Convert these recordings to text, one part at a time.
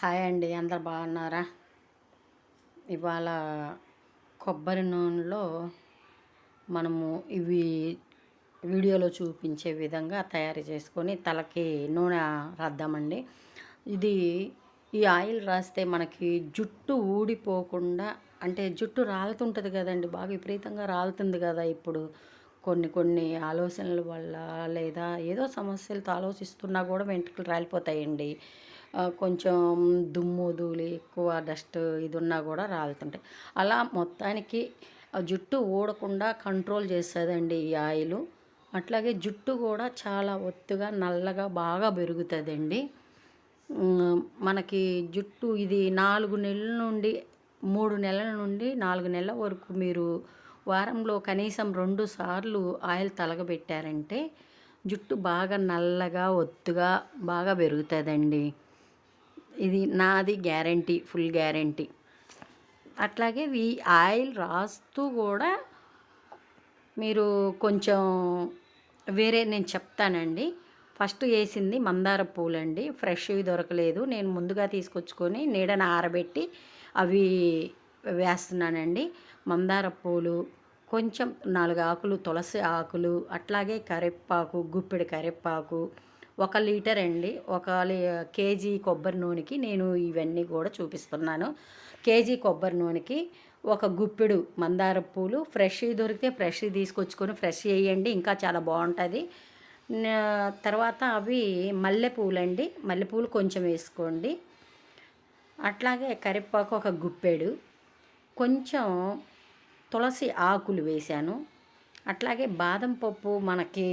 Hi అండి అందరు బాగున్నారా? ఇవాళ కొబ్బరి నూనెలో మనము ఇవి వీడియోలో చూపించే విధంగా తయారు చేసుకొని తలకి నూనె రాద్దామండి. ఇది ఈ ఆయిల్ రాస్తే మనకి జుట్టు ఊడిపోకుండా అంటే జుట్టు రాలుతుంటుంది కదండి బాగా విపరీతంగా రాలుతుంది కదా ఇప్పుడు. కొన్ని కొన్ని ఆలోచనల వల్ల లేదా ఏదో సమస్యలతో ఆలోచిస్తున్నా కూడా వెంట్రుకలు రాలిపోతాయండి. కొంచెం దుమ్ము ధూళి ఎక్కువ డస్ట్ ఇది ఉన్నా కూడా రాలుతుంటాయి. అలా మొత్తానికి జుట్టు ఊడకుండా కంట్రోల్ చేస్తుందండి ఈ ఆయిల్. అట్లాగే జుట్టు కూడా చాలా ఒత్తుగా నల్లగా బాగా పెరుగుతుందండి. మనకి జుట్టు ఇది నాలుగు నెలల నుండి మూడు నెలల నుండి నాలుగు నెలల వరకు మీరు వారంలో కనీసం రెండు సార్లు ఆయిల్ తలగబెట్టారంటే జుట్టు బాగా నల్లగా ఒత్తుగా బాగా పెరుగుతుందండి. ఇది నాది గ్యారంటీ ఫుల్ గ్యారంటీ. అట్లాగే ఈ ఆయిల్ రాస్తూ కూడా మీరు కొంచెం వేరే నేను చెప్తానండి. ఫస్ట్ వేసింది మందార పూలండి. ఫ్రెష్వి దొరకలేదు. నేను ముందుగా తీసుకొచ్చుకొని నీడన ఆరబెట్టి అవి వేస్తున్నానండి. మందార పూలు కొంచెం నాలుగు ఆకులు తులసి ఆకులు అట్లాగే కరివేపాకు గుప్పెడు కరివేపాకు ఒక లీటర్ అండి. ఒక కేజీ కొబ్బరి నూనెకి నేను ఇవన్నీ కూడా చూపిస్తున్నాను. కేజీ కొబ్బరి నూనెకి ఒక గుప్పెడు మందార పూలు ఫ్రెష్ దొరికితే ఫ్రెష్ తీసుకొచ్చుకొని ఫ్రెష్ వేయండి ఇంకా చాలా బాగుంటుంది. తర్వాత అవి మల్లెపూలండి. మల్లెపూలు కొంచెం వేసుకోండి. అట్లాగే కరివేపాకు ఒక గుప్పెడు. కొంచెం తులసి ఆకులు వేశాను. అట్లాగే బాదం పప్పు మనకి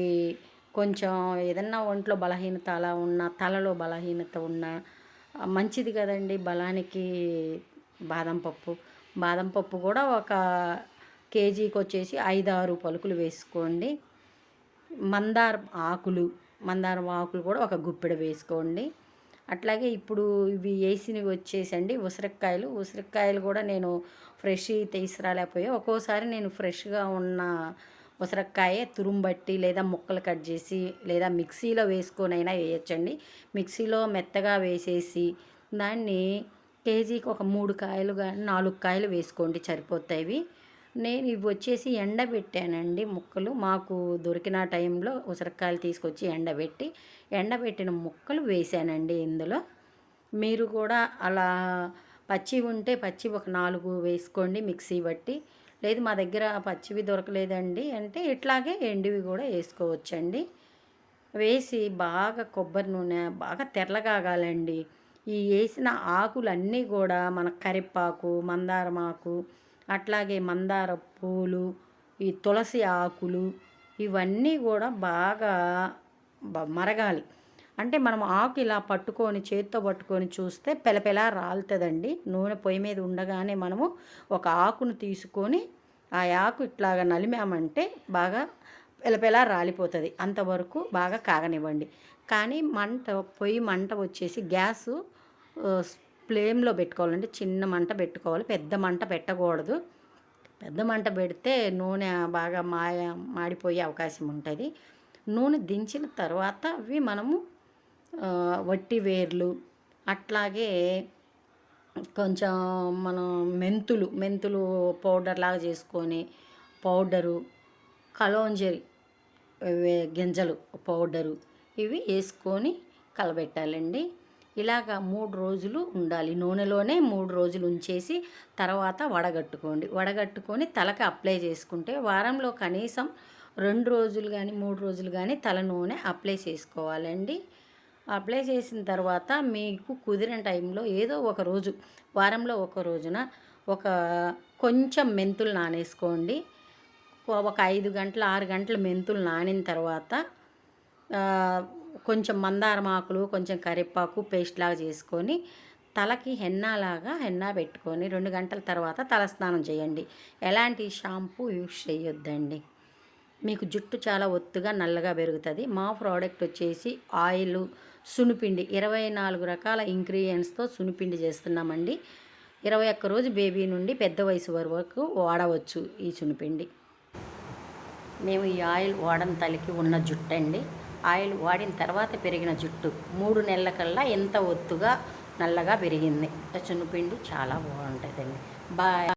కొంచెం ఏదన్నా ఒంట్లో బలహీనత అలా ఉన్న తలలో బలహీనత ఉన్న మంచిది కదండి బలానికి బాదం పప్పు. బాదం పప్పు కూడా ఒక కేజీకి వచ్చేసి ఐదు ఆరు పలుకులు వేసుకోండి. మందారం ఆకులు మందారం ఆకులు కూడా ఒక గుప్పెడు వేసుకోండి. అట్లాగే ఇప్పుడు ఇవి వేసినవి వచ్చేసండి ఉసిరికాయలు. ఉసిరికాయలు కూడా నేను ఫ్రెష్ తీసుకురాలేకపోయా. ఒక్కోసారి నేను ఫ్రెష్గా ఉన్న ఉసరకాయ తురుంబట్టి లేదా ముక్కలు కట్ చేసి లేదా మిక్సీలో వేసుకొనైనా వేయచ్చండి. మిక్సీలో మెత్తగా వేసేసి దాన్ని కేజీకి ఒక మూడు కాయలు కానీ నాలుగు కాయలు వేసుకోండి సరిపోతాయి. నేను ఇవి వచ్చేసి ఎండబెట్టానండి ముక్కలు. మాకు దొరికిన టైంలో ఉసిరికాయలు తీసుకొచ్చి ఎండబెట్టి ఎండబెట్టిన ముక్కలు వేసానండి ఇందులో. మీరు కూడా అలా పచ్చి ఉంటే పచ్చి ఒక నాలుగు వేసుకోండి మిక్సీ బట్టి. లేదు మా దగ్గర పచ్చివి దొరకలేదండి అంటే ఇట్లాగే ఎండివి కూడా వేసుకోవచ్చండి. వేసి బాగా కొబ్బరి నూనె బాగా తెల్లగాగాలండి ఈ వేసిన ఆకులన్నీ కూడా మన కరివేపాకు మందారం ఆకు అట్లాగే మందార పూలు ఈ తులసి ఆకులు ఇవన్నీ కూడా బాగా మరగాలి. అంటే మనం ఆకు ఇలా పట్టుకొని చేతితో పట్టుకొని చూస్తే పెలపెలా రాలుతుందండి. నూనె పొయ్యి మీద ఉండగానే మనము ఒక ఆకును తీసుకొని ఆ ఆకు ఇట్లాగా నలిమామంటే బాగా పెలపెలా రాలిపోతుంది. అంతవరకు బాగా కాగనివ్వండి. కానీ మంట పొయ్యి మంట వచ్చేసి గ్యాసు ఫ్లేమ్లో పెట్టుకోవాలంటే చిన్న మంట పెట్టుకోవాలి. పెద్ద మంట పెట్టకూడదు. పెద్ద మంట పెడితే నూనె బాగా మాయ మాడిపోయే అవకాశం ఉంటుంది. నూనె దించిన తర్వాత అవి మనము వట్టి వేర్లు అట్లాగే కొంచెం మనం మెంతులు మెంతులు పౌడర్ లాగా చేసుకొని పౌడరు కలోంజరి గింజలు పౌడరు ఇవి వేసుకొని కలబెట్టాలండి. ఇలాగ మూడు రోజులు ఉండాలి. నూనెలోనే మూడు రోజులు ఉంచేసి తర్వాత వడగట్టుకోండి. వడగట్టుకొని తలకి అప్లై చేసుకుంటే వారంలో కనీసం రెండు రోజులు కానీ మూడు రోజులు కానీ తల నూనె అప్లై చేసుకోవాలండి. అప్లై చేసిన తర్వాత మీకు కుదిరిన టైంలో ఏదో ఒక రోజు వారంలో ఒక రోజున ఒక కొంచెం మెంతులు నానేసుకోండి. ఒక ఐదు గంటలు ఆరు గంటలు మెంతులు నానిన తర్వాత కొంచెం మందారం ఆకులు కొంచెం కరివేపాకు పేస్ట్ లాగా చేసుకొని తలకి హెన్నాలాగా హెన్నా పెట్టుకొని రెండు గంటల తర్వాత తలస్నానం చేయండి. ఎలాంటి షాంపూ యూస్ చేయొద్దండి. మీకు జుట్టు చాలా ఒత్తుగా నల్లగా పెరుగుతుంది. మా ప్రోడక్ట్ వచ్చేసి ఆయిల్ సునిపిండి ఇరవై నాలుగు రకాల ఇంగ్రీడియంట్స్తో సునిపిండి చేస్తున్నామండి. ఇరవై ఒక్క రోజు బేబీ నుండి పెద్ద వయసు వరకు వాడవచ్చు ఈ సునిపిండి మేము ఈ ఆయిల్ వాడని తలికి ఉన్న జుట్టు అండి ఆయిల్ వాడిన తర్వాత పెరిగిన జుట్టు. మూడు నెలల కల్లా ఎంత ఒత్తుగా నల్లగా పెరిగింది. చిన్నపిండి చాలా బాగుంటుందండి. బాయ్.